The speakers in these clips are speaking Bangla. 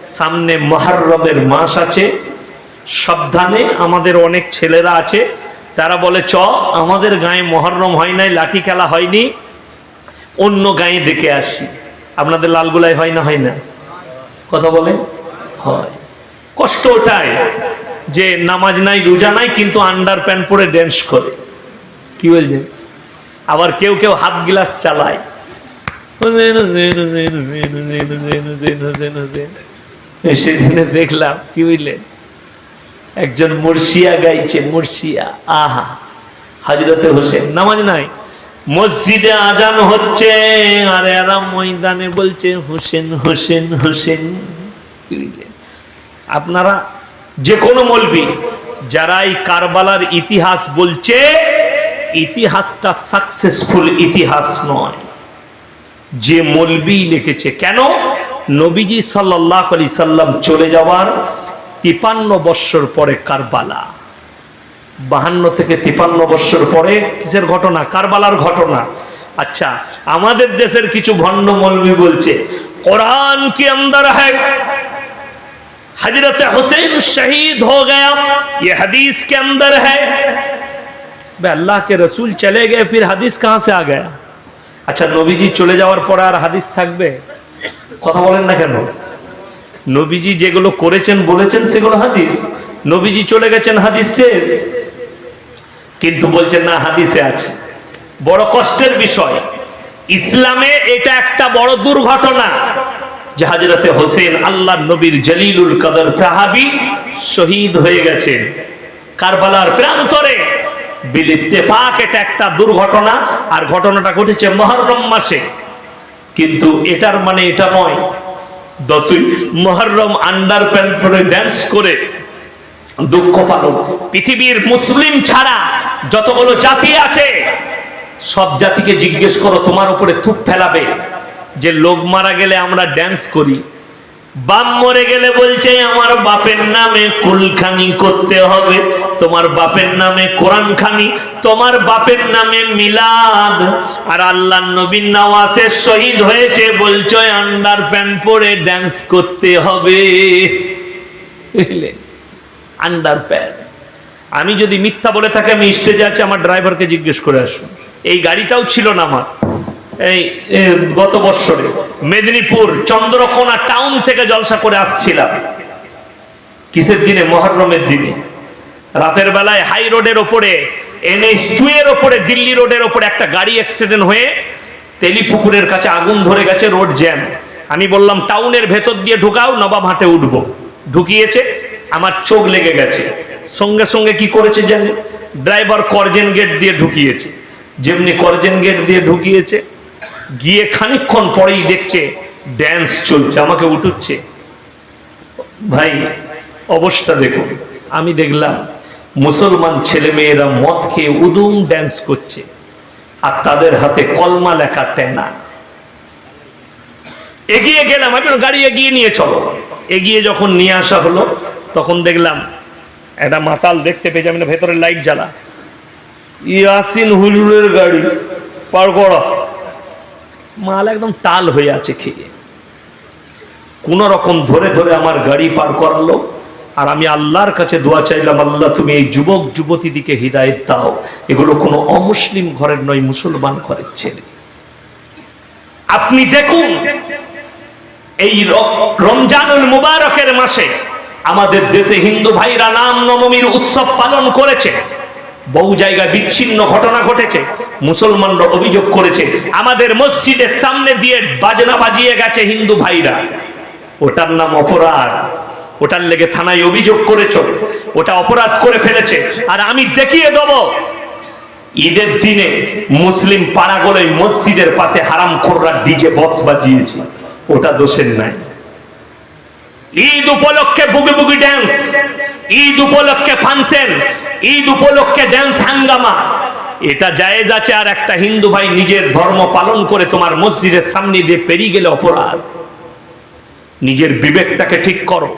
সামনে মহারমের মাস আছে, সাবধানে আমাদের অনেক ছেলেরা আছে, তারা বলে, চ, আমাদের গায়ে মহরম হয় নাই, লাঠি খেলা হয়নি, অন্য গায়ে দেখে আসি। আপনাদের লালগুলাই হয় না হয় না? কথা বলে হয়। কষ্ট ওটাই যে নামাজ নাই, রোজা নাই, কিন্তু আন্ডার প্যান্ট পরে ড্যান্স করে। কি বলছেন আবার কেউ কেউ হাফ গ্লাস চালায়। সেদিনে দেখলাম, কি বুঝলেন একজন মুর্শিয়া গাইছে, মুর্শিয়া, আহা। হাজরতে হোসেন, নামাজ নাই। মসজিদে আজান হচ্ছে, আর এরা ময়দানে বলছে, হোসেন হোসেন হোসেন? আপনারা যে কোনো মলবি যারা এই কারবালার ইতিহাস বলছে, ইতিহাসটা সাকসেসফুল ইতিহাস নয়। যে মলবি লিখেছে, কেন? নবীজি সাল্লাহ আলি সাল্লাম চলে যাওয়ার তিপান্ন বৎসর পরে কারবালা বাহান্ন থেকে তিপান্ন বৎসর পরে কিসের ঘটনা কারবালার ঘটনা আচ্ছা আমাদের দেশের কিছু ভণ্ড মলবি বলছে কোরআন কি অন্দর হ্যাঁ हजरत हुसैन शहीद हो गया ये हदीस के अंदर है बे अल्लाह के रसूल चले गए फिर हदीस कहाँ से आ गया আচ্ছা নবীজি চলে যাওয়ার পর আর হাদিস থাকবে কথা বলেন না কেন? নবীজি যেগুলো করেছেন, বলেছেন সেগুলো হাদিস। নবীজি চলে গেছেন, হাদিস শেষ। কিন্তু বলছেন, না, হাদিসে আছে। বড় কষ্টের বিষয়। ইসলামে এটা একটা বড় দুর্ঘটনা যে হাজরতে হোসেন আল্লাহ নবীর জলিলুল কদর সাহাবি শহীদ হয়ে গেছেন। কারবালার প্রান্তরে বিলিত্তেফাক এটা একটা দুর্ঘটনা। আর ঘটনাটা ঘটেছে মহরম মাসে। কিন্তু এটার মানে এটা নয়। দশই মহরম আন্ডার প্যান্ট পরে ড্যান্স করে দুঃখ পালন। পৃথিবীর মুসলিম ছাড়া যতগুলো জাতি আছে, সব জাতিকে জিজ্ঞেস করো তোমার উপরে থুপ ফেলাবে। যে লোক মারা গেলে আমরা ড্যান্স করি। বাপ মরে গেলে বলছে, আমার বাপের নামে কুলখানি করতে হবে। তোমার বাপের নামে কোরআন খানি তোমার বাপের নামে মিলাদ। আর আল্লাহ নবীন নওয়াজে শহীদ হয়েছে, বলছো, আন্ডার প্যান্ট পরে ড্যান্স করতে হবে। Under pant. আমি যদি মিথ্যা বলে থাকি, আমি স্টেজে আছি, আমার ড্রাইভারকে জিজ্ঞেস করে আসুন। এই গাড়িটাও ছিল না আমার। এই গত বৎসরে মেদিনীপুর চন্দ্রকোনা টাউন থেকে জলসা করে আসছিলাম। কিসের দিনে? মহরমের দিনে। রাতের বেলায় হাই রোডের ওপরে, এনএইচ টু এর ওপরে, দিল্লি রোডের ওপরে একটা গাড়ি অ্যাক্সিডেন্ট হয়ে তেলিপুকুরের কাছে আগুন ধরে গেছে, রোড জ্যাম। আমি বললাম, টাউনের ভেতর দিয়ে ঢুকাও, নবাব হাটে উঠবো। ঢুকিয়েছে, আমার চোখ লেগে গেছে। সঙ্গে সঙ্গে কি করেছে জানেন? ড্রাইভার করজেন গেট দিয়ে ঢুকিয়েছে। যেমনি করজেন গেট দিয়ে ঢুকিয়েছে গিয়ে খানিকক্ষণ পরেই দেখছে ড্যান্স চলছে, আমাকে উঠুচ্ছে। ভাই, অবস্থা দেখুন, আমি দেখলাম মুসলমান ছেলে মেয়েরা মদ খেয়ে উদুম ড্যান্স করছে, আর তাদের হাতে কলমা লেখা টেনা। এগিয়ে গেলাম, আমি গাড়ি এগিয়ে নিয়ে চলো। এগিয়ে যখন নিয়ে আসা হলো, তখন দেখলাম একটা মাতাল দেখতে পেয়েছি, আমি ভেতরে লাইট জ্বালা। ইয়াসিন হুজুরের গাড়ি, পার করা। মাল একদম টাল হয়ে আছে খেয়ে। কোন রকম ধরে ধরে আমার গাড়ি পার করালো, আর আমি আল্লাহর কাছে দোয়া চাইলাম, আল্লাহ তুমি এই যুবক যুবতীদিকে হৃদায়ত দাও। এগুলো কোনো অমুসলিম ঘরের নয়, মুসলমান ঘরের ছেলে। আপনি দেখুন, এই রমজানুল মুবারকের মাসে আমাদের দেশে হিন্দু ভাইরা নাম নবমীর উৎসব পালন করেছে। বহু জায়গায় বিচ্ছিন্ন ঘটনা ঘটেছে, মুসলমানরা অভিযোগ করেছে, আমাদের মসজিদের সামনে দিয়ে বাজনা বাজিয়ে গেছে হিন্দু ভাইরা। ওটার নাম অপরাধ। ওটার লেগে থানায় অভিযোগ করেছ, ওটা অপরাধ করে ফেলেছে। আর আমি দেখিয়ে দেবো, ঈদের দিনে মুসলিম পাড়াগুলোয় মসজিদের পাশে হারাম খোররা ডিজে বক্স বাজিয়েছে, ওটা দোষের নাই। ঈদ উপলক্ষে বুগি বুগি ড্যান্স ঈদ উপলক্ষে ফাংশন ঈদ উপলক্ষে ড্যান্স হাঙ্গামা। এটা জায়েজ আছে আর একটা হিন্দু ভাই নিজের ধর্ম পালন করে তোমার মসজিদের সামনে দিয়ে পেরিয়ে গেলে অপরাধ। নিজের বিবেকটাকে ঠিক করো,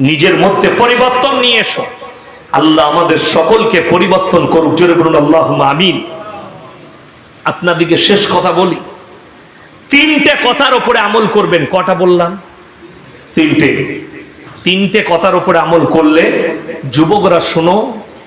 নিজের মধ্যে পরিবর্তন নিয়ে এসো। আল্লাহ আমাদের সকলকে পরিবর্তন করুক, জোরে বলুন আল্লাহ আমিন। আপনাদিকে শেষ কথা বলি, তিনটে কথার উপরে আমল করবেন। কটা বললাম? তিনটে। তিনটে কথার উপরে আমল করলে যুবকরা শোনো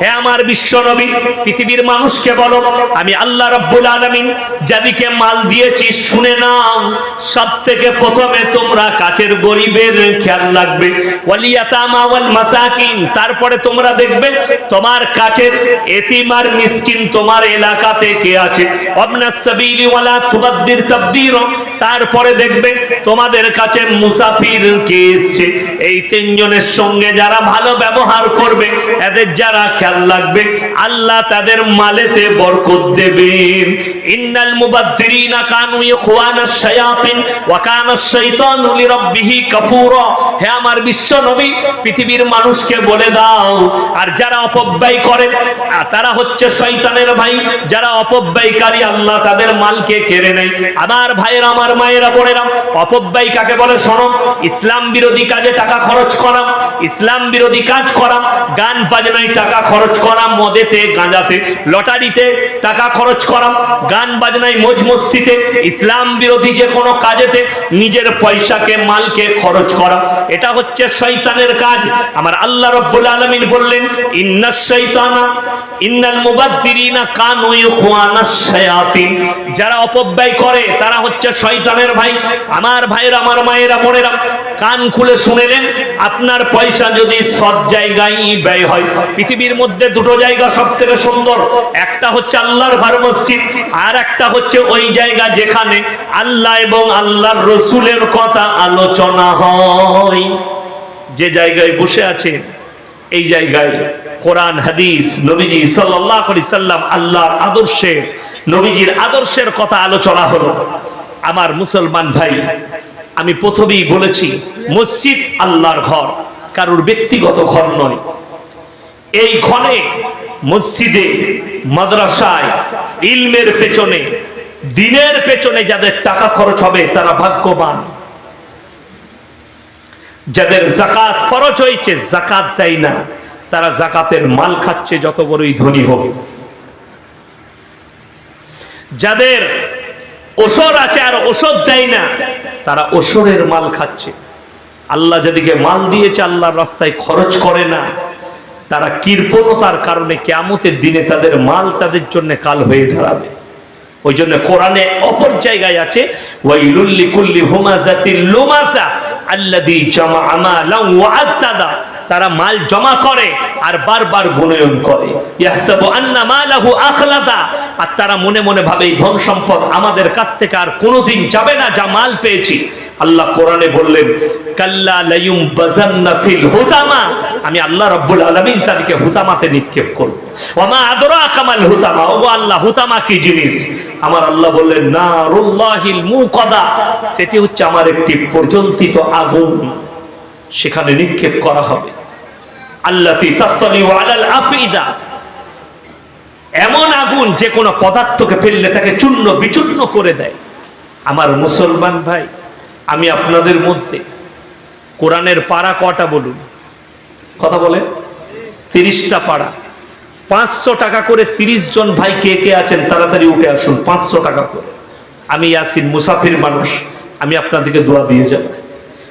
হে আমার বিশ্ব নবী, পৃথিবীর মানুষকে বলো, আমি আল্লাহ রাব্বুল আলামিন যাদিকে মাল দিয়েছি, শুনে নাও সব থেকে প্রথমে তোমরা কাছের গরিবের খেয়াল রাখবে। ওয়ালিয়াতামা ওয়াল মাসাকিন তারপরে তোমরা দেখবে তোমার কাছের এতিম আর মিসকিন তোমার এলাকাতে কে আছে। অবনাস সাবিলি ওয়ালা তুবাদ্দির তাবদীর, তারপরে দেখবে তোমাদের কাছে মুসাফির কে এসছে। এই তিনজনের সঙ্গে যারা ভালো ব্যবহার করবে, এদের যারা খেয়াল রাখবে, আল্লাহ তাদের মালেতে বরকত দেবেন। ইন্নাল মুবাদ্দিরিনা কানু ইখওয়ানাশ শায়াতিন ওয়া কানা আশ-শাইতানু লিরাব্বিহি কাফুরা। হে আমার বিশ্ব নবী, পৃথিবীর মানুষকে বলে দাও, আর যারা অপব্যয় করে তারা হচ্ছে শয়তানের ভাই। যারা অপব্যয়কারী, আল্লাহ তাদের মালকে কেড়ে নেয়। আমার ভাইয়েরা, আমার মায়েরা, বোনেরা, অপব্যয় কাকে বলে শোনো? ইসলাম বিরোধী কাজে টাকা খরচ করা, ইসলাম বিরোধী কাজ করা, গান বাজনায় টাকা খরচ করা মদেতে, গাঁজাতে, লটারিতে টাকা খরচ করা গান বাজনায় মজ মস্তিতে ইসলাম বিরোধী যে কোনো কাজেতে নিজের পয়সাকে, মালকে খরচ করা এটা হচ্ছে শয়তানের কাজ। আমার আল্লাহ রব্বুল আলামিন বললেন ইন্নাশ শয়তানা, ইন্নাল মুবাদ্দিরিনা কানু ইখওয়ানাশ শায়াতিন। যারা অপব্যয় করে, তারা হচ্ছে শয়তানের ভাই। আমার ভাইয়ের, আমার মায়েরা, বোনেরা কান খুলে শুনেলেন আপনার পয়সা যদি সৎ জায়গায় ব্যয় হয়। পৃথিবীর মধ্যে দুটো জায়গা সব থেকে সুন্দর, একটা হচ্ছে আল্লাহর ঘর মসজিদ, আর একটা হচ্ছে ওই জায়গা যেখানে আল্লাহ এবং আল্লাহর রসুলের কথা আলোচনা হয়। যে জায়গায় বসে আছে, এই জায়গায় কোরআন, হাদিস, নবীজি আলাইহি সাল্লাম আল্লাহর আদর্শে, নবীজির আদর্শের কথা আলোচনা হলো। আমার মুসলমান ভাই আমি প্রথমেই বলেছি, মসজিদ আল্লাহর ঘর, কারোর ব্যক্তিগত ঘর নয়। এই ঘরে মসজিদে, মাদ্রাসায়, ইলমের পেছনে, দিনের পেছনে যাদের টাকা খরচ হবে, তারা ভাগ্যবান। যাদের জাকাত খরচ হয়েছে, জাকাত দেয় না। তারা জাকাতের মাল খাচ্ছে, যত বড়ই ধনী হবে যাদের ওসর আছে আর ওষুধ দেয় না। তারা ওসরের মাল খাচ্ছে। আল্লাহ যেদিকে মাল দিয়েছে, আল্লাহর রাস্তায় খরচ করে না। তারা কৃপণতার কারণে কেয়ামতের দিনে তাদের মাল তাদের জন্য কাল হয়ে দাঁড়াবে। ওই জন্য কোরআনে অপর জায়গায় আছে, ওয়াইলুল লিকুল্লি হুমাজাতিল লুমাজা আল্লাযী জামাআ মালান ওয়া তারা মাল জমা করে আর বারবার গুণয়ন করে। আর তারা মনে মনে ভাবে, এই ধন সম্পদ আমাদের কাছ থেকে আর কোনোদিন যাবে না, যা মাল পেয়েছি। আল্লাহ কোরআনে বললেন আমি আল্লাহ রাব্বুল আলামিন তাদেরকে হুতামাতে নিক্ষেপ করব। ওমা আদরা কামাল হুতামা? ওগো আল্লাহ, হুতামা কি জিনিস? আমার আল্লাহ বললেন না নারুল্লাহিল মুকাদা। সেটি হচ্ছে আমার একটি প্রজ্বলিত আগুন। সেখানে নিক্ষেপ করা হবে। এমন আগুন যে কোনো পদার্থকে ফেললে তাকে চূর্ণ বিচূর্ণ করে দেয়। আমার মুসলমান ভাই, আমি আপনাদের মধ্যে কোরআনের পাড়া কটা বলুন? কথা বলে তিরিশটা পাড়া। পাঁচশো টাকা করে তিরিশ জন ভাই কে কে আছেন তাড়াতাড়ি উঠে আসুন, পাঁচশো টাকা করে। আমি ইয়াসিন মুসাফির মানুষ, আমি আপনাদেরকে দোয়া দিয়ে যাব।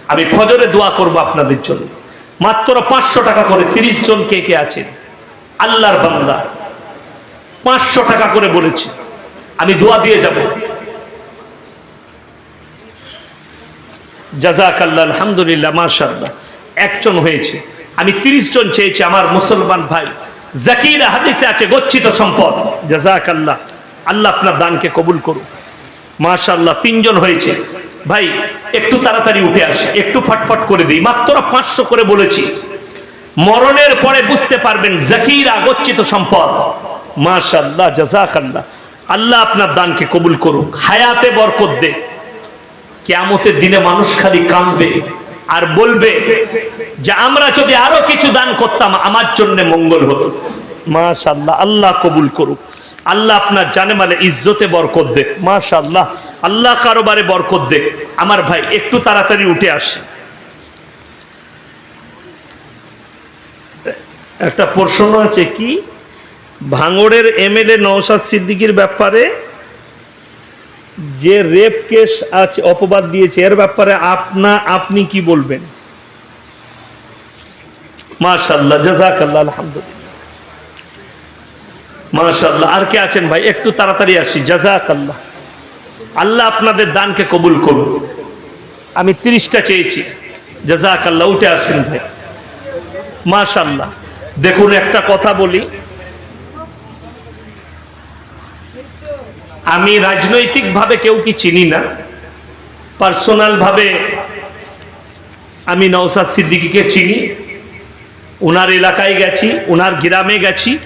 আমি ফজরে দোয়া করব আপনাদের জন্য। মাত্র পাঁচশো টাকা করে তিরিশ জন কে কে আছেন আল্লাহর বান্দা। পাঁচশো টাকা করে বলেছি, আমি দোয়া দিয়ে যাব। জাজাক আল্লাহ আলহামদুলিল্লাহ, মাশাআল্লাহ। একজন হয়েছে। আমি তিরিশ জন চেয়েছি, আমার মুসলমান ভাই। জাকির হাদিসে আছে, গচ্ছিত সম্পদ। জাজাক আল্লাহ আল্লাহ আপনার দানকে কবুল করুন মাশাআল্লাহ, তিনজন হয়েছে। ভাই, একটু তাড়াতাড়ি উঠে আসে, একটু ফটফট করে দিই। মাত্র পাঁচশো করে বলেছি। মরণের পরে বুঝতে পারবেন জাকিরা গচ্ছিত সম্পদ। মাশাআল্লাহ জাজাক আল্লাহ আপনার দানকে কবুল করুক, হায়াতে বরকত দে। কেয়ামতের দিনে মানুষ খালি কাঁদবে আর বলবে যে, আমরা যদি আরও কিছু দান করতাম, আমার জন্য মঙ্গল হতো। মাশাল্লাহ আল্লাহ কবুল করুক। আল্লাহ আপনার জানে মানে ইজ্জতে বরকত দেখ মাশাল্লাহ আল্লাহ কারোবারে বরকত দেখ আমার ভাই, একটু তাড়াতাড়ি উঠে আসে। একটা প্রশ্ন আছে কি? ভাঙড়ের এমএলএ নওশাদ সিদ্দিকীর ব্যাপারে যে রেপ কেস আছে অপবাদ দিয়েছে, এর ব্যাপারে আপনা, আপনি কি বলবেন? মাশাল্লাহ জাজাকাল্লাহ আলহামদুলিল্লাহ। মাশাল্লাহ আর কে আছেন ভাই? একটু তাড়াতাড়ি আসি। জাজাকাল্লাহ আল্লাহ আল্লাহ আপনাদের দানকে কবুল করুন আমি তিরিশটা চেয়েছি। জাজাক আল্লাহ উঠে আসুন ভাই। মাশাল্লাহ দেখুন, একটা কথা বলি। আমি রাজনৈতিকভাবে কেউ কি চিনি না? পার্সোনাল ভাবে আমি নওসাদ সিদ্দিকীকে চিনি। ওনার এলাকায় গেছি ওনার গ্রামে গেছি।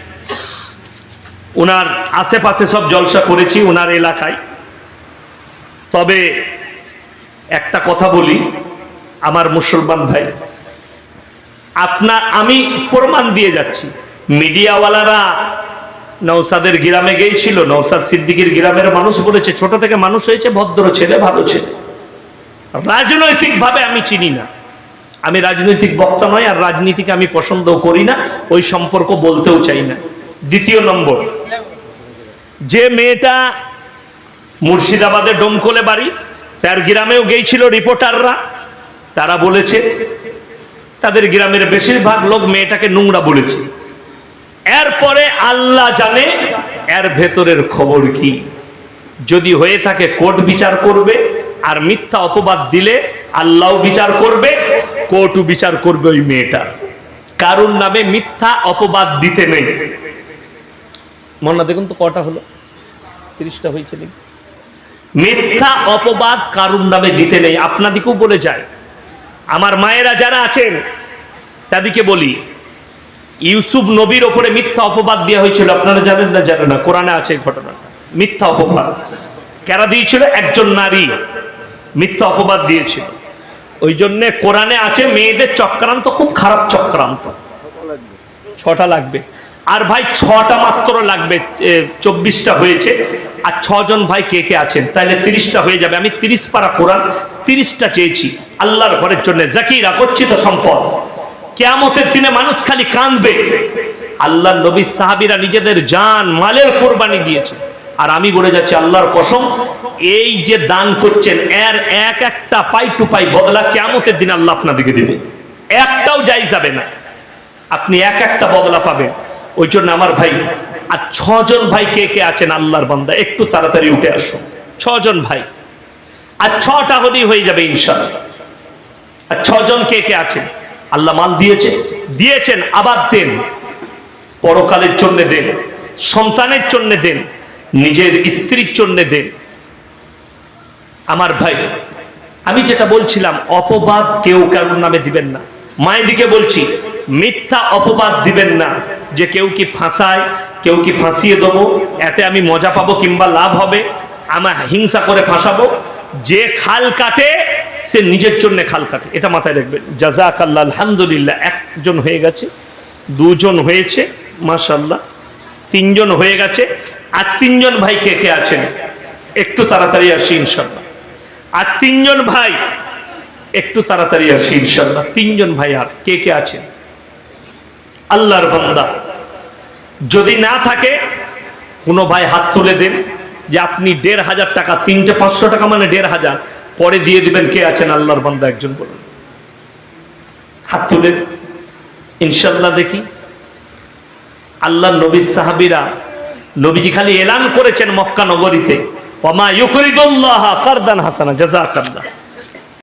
ওনার আশেপাশে সব জলসা করেছি ওনার এলাকায়। তবে একটা কথা বলি, আমার মুসলমান ভাই, আপনার আমি প্রমাণ দিয়ে যাচ্ছি। মিডিয়াওয়ালারা নৌসাদের গ্রামে গিয়েছিল নৌসাদ সিদ্দিকির গ্রামের মানুষ বলেছে, ছোট থেকে মানুষ হয়েছে, ভদ্র ছেলে, ভালো ছেলে। রাজনৈতিকভাবে আমি চিনি না। আমি রাজনৈতিক বক্তা নয় আর রাজনীতিকে আমি পছন্দও করি না, ওই সম্পর্ক বলতেও চাই না। দ্বিতীয় নম্বর যে মেয়েটা মুর্শিদাবাদে ডোমকলে বাড়ি, তার গ্রামেও গিয়েছিল রিপোর্টাররা, তারা বলেছে, তাদের গ্রামের বেশিরভাগ লোক মেয়েটাকে নোংরা বলেছে। এরপরে আল্লাহ জানে এর ভেতরের খবর কি। যদি হয়ে থাকে কোর্ট বিচার করবে, আর মিথ্যা অপবাদ দিলে আল্লাহ বিচার করবে, কোর্টও বিচার করবে ওই মেয়েটার কারুর নামে মিথ্যা অপবাদ দিতে নেই। মনে দেখুন তো কটা হলো। তিরিশটা হয়েছে নাকি? মিথ্যা অপবাদ কারুর নামে দিতে নেই। আপনাদিকেও বলে যায়। আমার মায়েরা যারা আছেন, তাদেরকে বলি, ইউসুফ নবীর ওপরে মিথ্যা অপবাদ দেওয়া হয়েছিল। আপনারা জানেন না জানেন না। কোরআনে আছে এই ঘটনাটা। মিথ্যা অপবাদ। কেরা দিয়েছিল? একজন নারী মিথ্যা অপবাদ দিয়েছিল। ওই জন্যে কোরআনে আছে, মেয়েদের চক্রান্ত খুব খারাপ চক্রান্ত। ছটা লাগবে। আর ভাই ছটা মাত্র লাগবে চব্বিশটা হয়েছে। আর ছজন ভাই কে কে আছেন? তাহলে তিরিশটা হয়ে যাবে। আমি তিরিশ পারা কোরআন, তিরিশটা চেয়েছি। আল্লাহর ঘরের জন্য জাকিরা গচ্ছিত সম্পদ। কেয়ামতের দিনে মানুষ খালি কাঁদবে। আল্লাহ নবী সাহাবিরা নিজেদের জান, মালের কোরবানি দিয়েছে। আর আমি বলে যাচ্ছি, আল্লাহর কসম, এই যে দান করছেন, এর এক একটা পাই টু পাই বদলা কেয়ামতের দিন আল্লাহ আপনাদেরকে দেবে। একটাও যাই যাবে না। আপনি এক একটা বদলা পাবেন। ওই জন্য আমার ভাই, আর ছজন ভাই কে কে আছেন আল্লাহর বান্দা, একটু তাড়াতাড়ি উঠে আসো। ছজন ভাই। আর ছটা হলেই হয়ে যাবে ইনশাল্লাহ আর ছজন কে কে আছেন? আল্লাহ মাল দিয়েছে। দিয়েছেন আবার দেন। পরকালের জন্য দেন। সন্তানের জন্য দেন। নিজের স্ত্রীর জন্য দেন। আমার ভাই, আমি যেটা বলছিলাম, অপবাদ কেউ কারোর নামে দিবেন না। মায়ের দিকে বলছি মিথ্যা অপবাদ দিবেন না। যে কেউ কি ফাঁসায়, কেউ কি ফাঁসিয়ে দেবো, এতে আমি মজা পাবো কিংবা লাভ হবে, আমার হিংসা করে ফাঁসাবো। যে খাল কাটে, সে নিজের জন্য খাল কাটে। এটা মাথায় রাখবেন। জাজাক আল্লাহ আলহামদুলিল্লাহ, একজন হয়ে গেছে, দুজন হয়েছে মাশাল্লাহ তিনজন হয়ে গেছে, আর তিনজন ভাই কে কে আছেন? একটু তাড়াতাড়ি আসি ইনশাল্লাহ আর তিনজন ভাই, একটু তাড়াতাড়ি আসি ইনশাল্লাহ তিনজন ভাই আর কে কে আছেন? আল্লাহর বান্দা। যদি না থাকে, কোনো ভাই হাত তুলে দেন যে আপনি দেড় হাজার টাকা, তিনটে পাঁচশো টাকা মানে দেড় হাজার, পরে দিয়ে দিবেন কে আছেন আল্লাহর বান্দা একজন বলুন। হাত তুলে ইনশাল্লাহ দেখি, আল্লাহ নবী সাহাবিরা নবীজি খালি এলান করেছেন মক্কা নগরীতে। ওমা ইউকরিদুল্লাহ কারদান হাসানা, জাযাকাল্লাহ।